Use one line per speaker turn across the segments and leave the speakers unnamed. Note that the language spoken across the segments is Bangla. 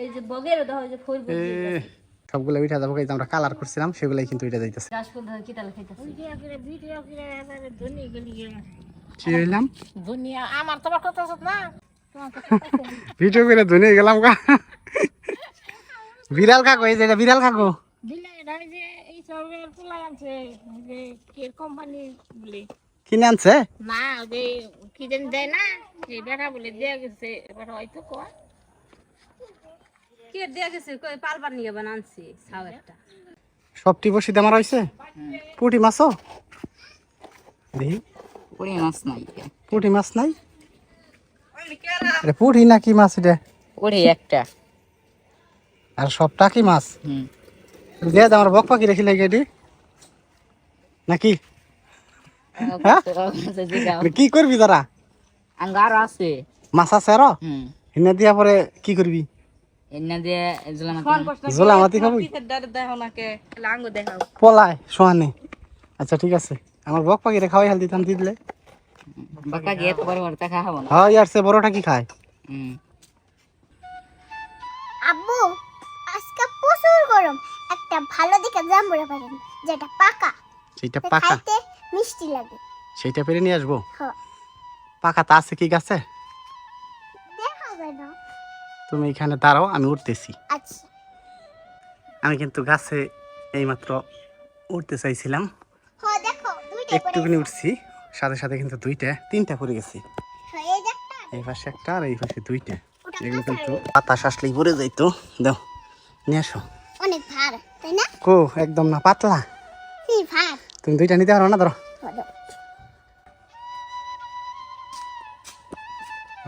এই যে বগের যে ফুল
সবগুলো এই আমরা কালার করছিলাম সেগুলাই কিন্তু এটা যাইতেছে
ধরে কি তালে খাইতেছে?
কি হইলাম?
দুনিয়া আমার তোমার কথা আছে না?
ভিডিও করে ধুনে গেলাম গা। বিড়াল এই যে বিড়াল কিনে আনছে?
না যে কি জানি দেয় না এই বেটা বলে দেয়া গেছে এবার হয়তো কোয়া।
কে দিয়ে গেছে কই পালবার নিয়ে বানানছি ছাও একটা।
সবটি বসিতে আমার হয়েছে পুঁটি মাছও দেখি
মাছ নাই
পুঁটি মাছ নাই? পুঁটি না কি মাছ এটা?
ওরে একটা।
আর সবটা কি মাছ? দিয়ে আমার বক পাখি রেখি লাগে এটি। নাকি? হ্যাঁ? কি করবি তারা?
আঙ্গার আছে।
মাছ আছে আরও?
হুম।
হিনে দিয়া পরে কি করবি?
এনে দিয়ে জলাম
জোলা মাতি খাবি?
দেখো নাকে লাঙ্গ দেখাও।
পলায় সোহানে আচ্ছা ঠিক আছে। আমার বক পাখি রে খাওয়াই হাল দিতাম দিলে।
বাকা গিয়ে তো বড় বড় দেখা না।
হ্যাঁ ইয়ার সে বড়টা কি খায়?
হুম
আব্বু আজকে প্রচুর গরম একটা ভালো জাম্বুরা যেটা পাকা।
পাকা?
মিষ্টি লাগে।
পেরে নিয়ে আসব? পাকা তা আছে কি গাছে?
দেখা
তুমি এখানে দাঁড়াও আমি উঠতেছি।
আচ্ছা।
আমি কিন্তু গাছে এইমাত্র উঠতে চাইছিলাম। একটুখানি উঠছি সাথে সাথে কিন্তু দুইটা তিনটা পড়ে গেছি।
এই
পাশে একটা আর এই পাশে দুইটা। এগুলো কিন্তু বাতাস আসলেই পড়ে যাইতো। দাও নিয়ে আসো।
অনেক ভার তাই না?
কো একদম না পাতলা।
কি ভার?
তুমি দুইটা নিতে পারো না ধরো।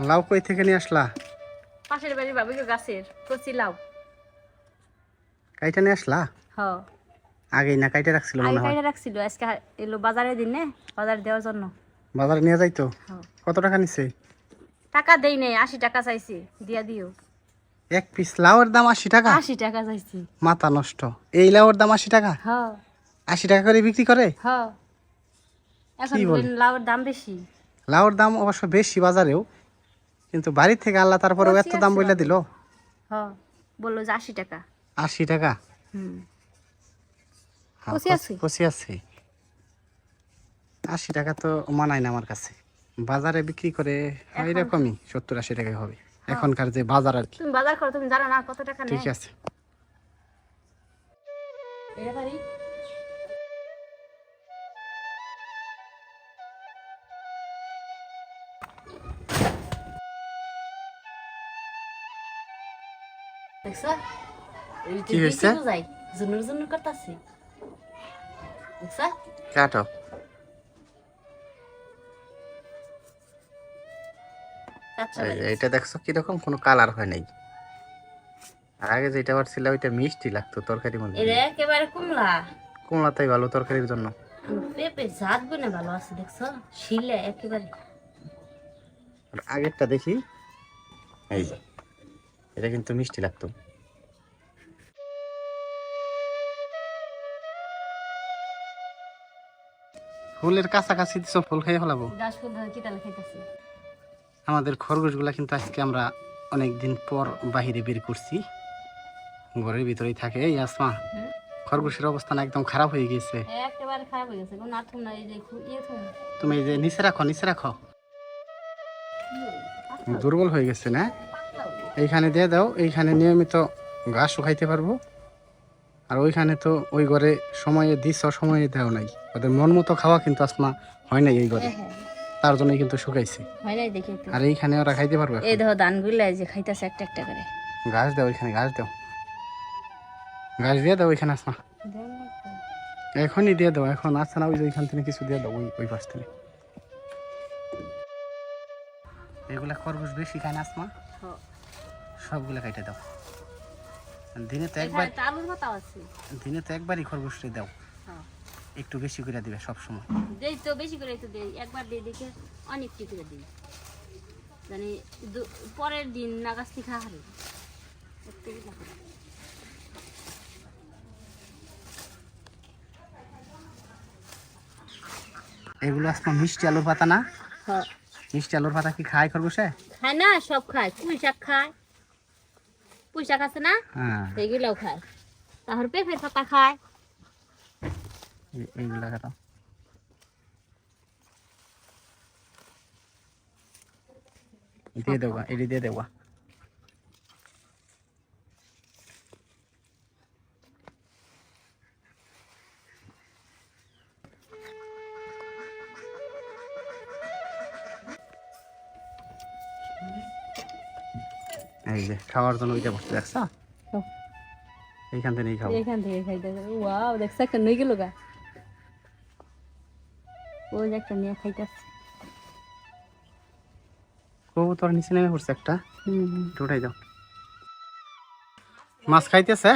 লাউ কই থেকে নিয়ে আসলা?
পাশের বাড়ির বাবুকে গাছের কচি লাউ।
কাইটা নিয়ে আসলা?
হ।
আগেই না কাইটা রাখছিল মনে হয়?
কাইটা রাখছিল আজকে এলো বাজারে দিন নে বাজার দেওয়ার জন্য।
বাজারে নিয়ে যাইতো?
হ্যাঁ।
কত টাকা নিছে?
টাকা দেই নাই আশি টাকা চাইছি দিয়া দিও।
এক পিস লাউয়ের দাম আশি টাকা?
আশি টাকা চাইছি।
মাথা নষ্ট। এই লাউয়ের দাম আশি টাকা?
হ।
আশি টাকা করে বিক্রি করে?
হ। এখন? লাউর দাম বেশি।
লাউর দাম অবশ্য বেশি বাজারেও। কিন্তু বাড়ি থেকে আল্লাহ তারপরেও এত দাম বইলা দিল?
বলল যে আশি টাকা।
আশি টাকা?
হুম।
হ্যাঁ,
আছে?
আশি টাকা তো মানায় না আমার কাছে। বাজারে বিক্রি করে হয় এরকমই সত্তর আশি টাকায় হবে। এখনকার যে বাজার আর কি।
তুমি বাজার করো তুমি জানো না কত টাকা
ঠিক আছে।
দেখছ এই
কি
যে
হয়েছে?
দেখি তো যাই জুনুর জুনুর করতেছি দেখছ
কাটো এই যে এটা দেখছ? কীরকম? কোনো কালার হয় নাই। আগে যেটা ছিল ওইটা মিষ্টি লাগতো তরকারির মধ্যে।
এটা একেবারে কুমলা।
কুমড়াটাই ভালো তরকারির জন্য।
পেঁপে জাত গুনে ভালো আছে দেখছ? শিলে একেবারে।
আর আগেরটা দেখি। এই এটা কিন্তু মিষ্টি লাগতো। ফুলের কাছাকাছি দিছো ফুল খাইয়ে ফেলাবো। আমাদের খরগোশগুলা কিন্তু আজকে আমরা অনেক দিন পর বাহিরে বের করছি। ঘরের ভিতরেই থাকে। এই আসমা। খরগোশের অবস্থান একদম খারাপ হয়ে গেছে।
একেবারে খারাপ হয়ে গেছে। কোনো আর্থম এই যে খু- ইয়ে
তুমি এই যে নিচে রাখো নিচে রাখো। দুর্বল হয়ে গেছে না? এইখানে দিয়ে দাও এইখানে নিয়মিত ঘাস শুকাইতে পারব। আর ওইখানে তো ওই ঘরে সময়ে দিছ সময়ে দেও নাই। ওদের মন মতো খাওয়া কিন্তু আসমা হয় নাই এই ঘরে। তার জন্যই কিন্তু শুকাইছে।
হয় নাই দেখি
আর এইখানে ওরা খাইতে পারবে
এই দেখো যে খাইতেছে একটা একটা করে।
ঘাস দাও ওইখানে ঘাস দাও। ঘাস দিয়ে দাও ওইখানে আসমা। এখনই দিয়ে দাও এখন আসছে না ওই যে ওইখান থেকে কিছু দিয়ে দাও ওই ওই পাশ থেকে। এগুলা খরগোশ বেশি খায় না আসমা? সবগুলা কাইটে দাও। দিনে তো একবার
আলুর পাতা আছে।
দিনে তো একবারই খরগোশটাই দাও।
হ্যাঁ।
একটু বেশি করে দিবে সব সময়
দেই তো বেশি করে তো দেই। একবার দিয়ে দেখে অনেকটি করে দিই। মানে পরের দিন নাগাজ থেকে হারে
এগুলো আসমা মিষ্টি আলুর পাতা না?
হ্যাঁ।
মিষ্টি আলুর পাতা কি খায় খরগোশে?
খায় না সব খায়। কুই শাক খায়। পুঁই শাক আছে না?
হ্যাঁ।
সেইগুলোও খায় তারপর পেঁপের পাতা খায়
এই- এইগুলা খারাপ দিয়ে দেবো এটি দিয়ে দেবো এই যে খাওয়ার জন্য ওইটা বসতে দেখছ এইখান থেকে খাব
এখান থেকে খাইতে ওয়াও দেখছ একটা নই গেল গা ওই যে একটা নিয়ে খাইতেছে।
কবুতর নিচে নেমে পড়ছে একটা। উঠাই দাও। মাছ খাইতেছে?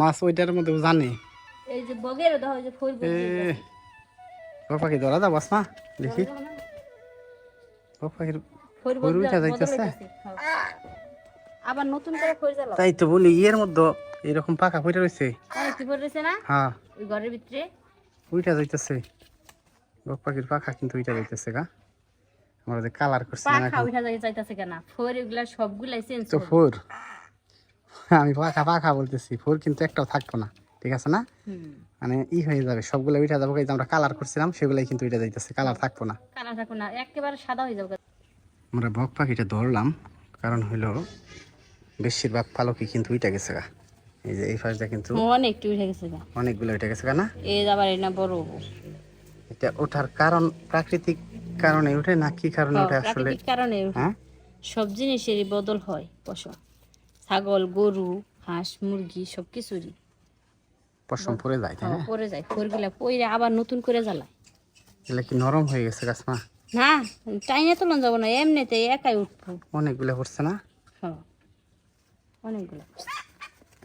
মাছ ওইটার মধ্যে জানে।
এই যে বগের দাও যে ফুল
পাখি ধরা যাব না? দেখি। পাখির
ফুল
ফুল উঠা যাইতেছে?
আবার নতুন করে ফুল জ্বালাও
তাই তো বলি ইয়ের মধ্যে এরকম পাকা পড়ে রয়েছে
অনেক কি পড়েছে না?
হ্যাঁ।
ওই ঘরের ভিতরে।
উইটা যাইতেছে। ও পাখির পাখা কিন্তু উইটা যাইতেছে গা। আমরা যে কালার করছি না
পাখা
এখন।
যাইতেছে কেন? ফোর এগুলা সবগুলাই চেঞ্জ
তো ফোর। আমি পাখা পাখা বলতেছি ফোর কিন্তু একটাও থাকব না ঠিক আছে না? মানে ই হয়ে যাবে সবগুলো উঠে যাব। আমরা কালার করছিলাম সেগুলাই কিন্তু উইটা যাইতেছে কালার থাকব না।
কালা থাকো না একেবারে সাদা হয়ে যাবে।
আমরা বক পাখিটা ধরলাম কারণ হইল বেশিরভাগ পালকই কিন্তু উইটা গেছে গা। এই যে এই ফাঁসটা কিন্তু
অনেক একটু উঠে গেছে গা।
অনেকগুলো উইটা গেছে গা না?
এই আবার না বড়
এটা ওঠার কারণ প্রাকৃতিক কারণে উঠে না কি কারণে উঠে আসলে?
প্রাকৃতিক কারণে
হ্যাঁ?
সব জিনিসেরই বদল হয় পশম। ছাগল গরু হাঁস মুরগি সব কিছুরই
পশম পরে যায় তাই না?
পরে যায়। ফোরগুলা পরে আবার নতুন করে জ্বালায়।
এগুলা কি নরম হয়ে গেছে গাছ মা?
না টাইনে তোলন যাব না এমনিতে একাই উঠবো।
অনেকগুলো পড়ছে না?
হ্যাঁ অনেকগুলো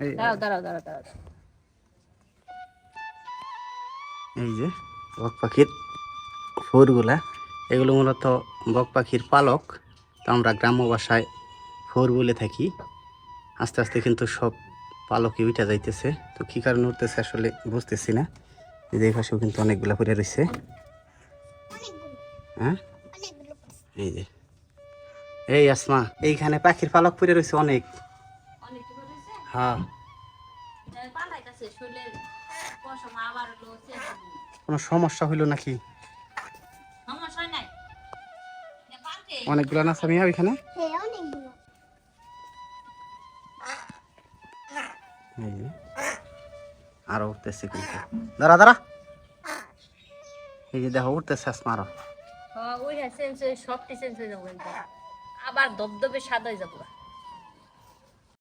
এই
দাঁড়াও দাঁড়াও দাঁড়াও দাঁড়াও।
এই যে বক পাখির ফোরগুলা এগুলো মূলত বক পাখির পালক। তো আমরা গ্রাম্য ভাষায় ফোর বলে থাকি। আস্তে আস্তে কিন্তু সব পালকই উঠা যাইতেছে। তো কী কারণে উঠতেছে আসলে বুঝতেছি না। এই পাশেও কিন্তু অনেকগুলো পড়ে রয়েছে হ্যাঁ? এই যে। এই আসমা, এইখানে পাখির পালক পড়ে রয়েছে অনেক। হ্যাঁ। কোনো সমস্যা হইল নাকি? অনেকগুলো না সামিয়া ওইখানে। আরও উঠতেছে দাঁড়া দাঁড়া। এই যে দেখো, উঠতেছে আসমা
আরও। ওই চেঞ্জ হয়ে সবটি চেঞ্জ হয়ে যাব। আবার দবদবে সাদা হয়ে যাব